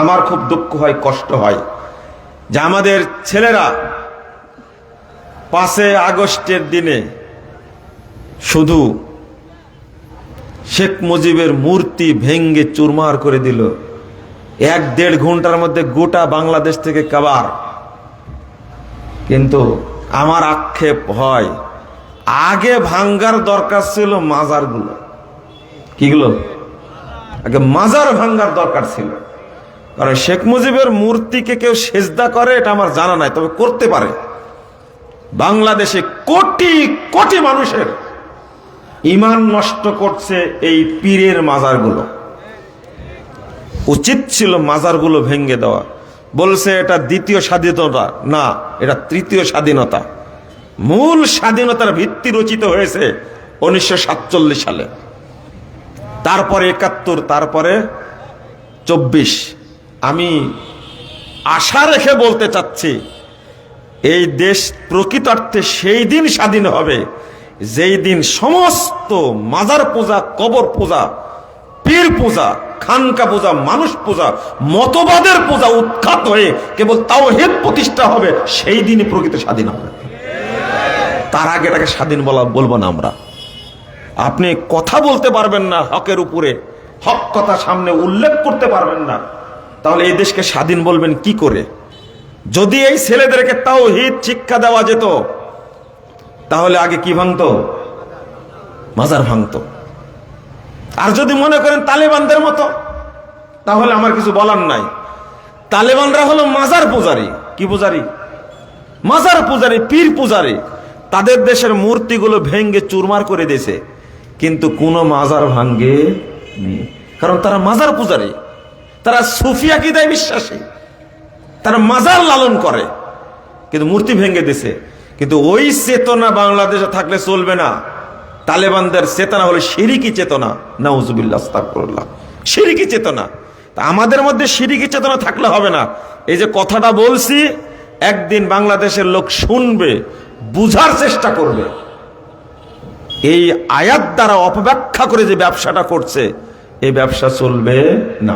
আমার খুব দুঃখ হয়, কষ্ট হয় যে আমাদের ছেলেরা পাঁচে আগস্টের দিনে শুধু শেখ মুজিবের মূর্তি ভেঙ্গে চুরমার করে দিল। এক দেড় ঘণ্টার মধ্যে গোটা বাংলাদেশ থেকে কাবার। কিন্তু আমার আক্ষেপ হয়, আগে ভাঙ্গার দরকার ছিল মাজারগুলো। কিগুলো আগে মাজার ভাঙ্গার দরকার ছিল। কারণ শেখ মুজিবের মূর্তিকে কেউ সেজদা করে, এটা আমার জানা নাই, তবে করতে পারে। বাংলাদেশে কোটি কোটি মানুষের ইমান নষ্ট করছে এই পীরের মাজারগুলো। উচিত ছিল মাজারগুলো ভেঙ্গে দেওয়া। বলছে, এটা দ্বিতীয় স্বাধীনতা। না, এটা তৃতীয় স্বাধীনতা। মূল স্বাধীনতার ভিত্তি রচিত হয়েছে উনিশশো সাতচল্লিশ সালে। তারপরে একাত্তর, তারপরে চব্বিশ। আমি আশা রেখে বলতে চাচ্ছি, এই দেশ প্রকৃতার্থে সেই দিন স্বাধীন হবে, যেই দিন সমস্ত মাজার পূজা, কবর পূজা, পীর পূজা, খানকা পূজা, মানুষ পূজা, মতবাদের পূজা উৎখাত হয়ে কেবল তাও হেদ প্রতিষ্ঠা হবে, সেই দিনই প্রকৃত স্বাধীন হবে। তার আগে এটাকে স্বাধীন বলা, বলব না আমরা। আপনি কথা বলতে পারবেন না হকের উপরে, হক কথা সামনে উল্লেখ করতে পারবেন না। তাহলে এই দেশকে স্বাধীন বলবেন কি করে? যদি এই ছেলেদেরকে তাও হিত শিক্ষা দেওয়া যেত, তাহলে আগে কি ভাঙতো? মাজার ভাঙতো। আর যদি মনে করেন তালেবানদের মতো, তাহলে আমার কিছু বলার নাই। তালেবানরা হলো মাজার পূজারি। কি পূজারি? মাজার পূজারি, পীর পূজারি। তাদের দেশের মূর্তিগুলো ভেঙ্গে চুরমার করে দিয়েছে। কিন্তু কোনো মাজার ভাঙ্গে নেই। কারণ তারা মাজার পূজারি। তারা সুফিয়া কি দেয় বিশ্বাসী। তারা মাজার লালন করে। কিন্তু মূর্তি ভেঙে দিছে। কিন্তু ওই চেতনা বাংলাদেশে থাকলে চলবে না। তালেবানদের চেতনা হলো সিরিকি চেতনা। নাউজুবিল্লাহ সিরিকি চেতনা। তা আমাদের মধ্যে সিরিকি চেতনা থাকলে হবে না। এই যে কথাটা বলছি, একদিন বাংলাদেশের লোক শুনবে, বুঝার চেষ্টা করবে। এই আয়াত দ্বারা অপব্যাখ্যা করে যে ব্যবসাটা করছে, এই ব্যবসা চলবে না।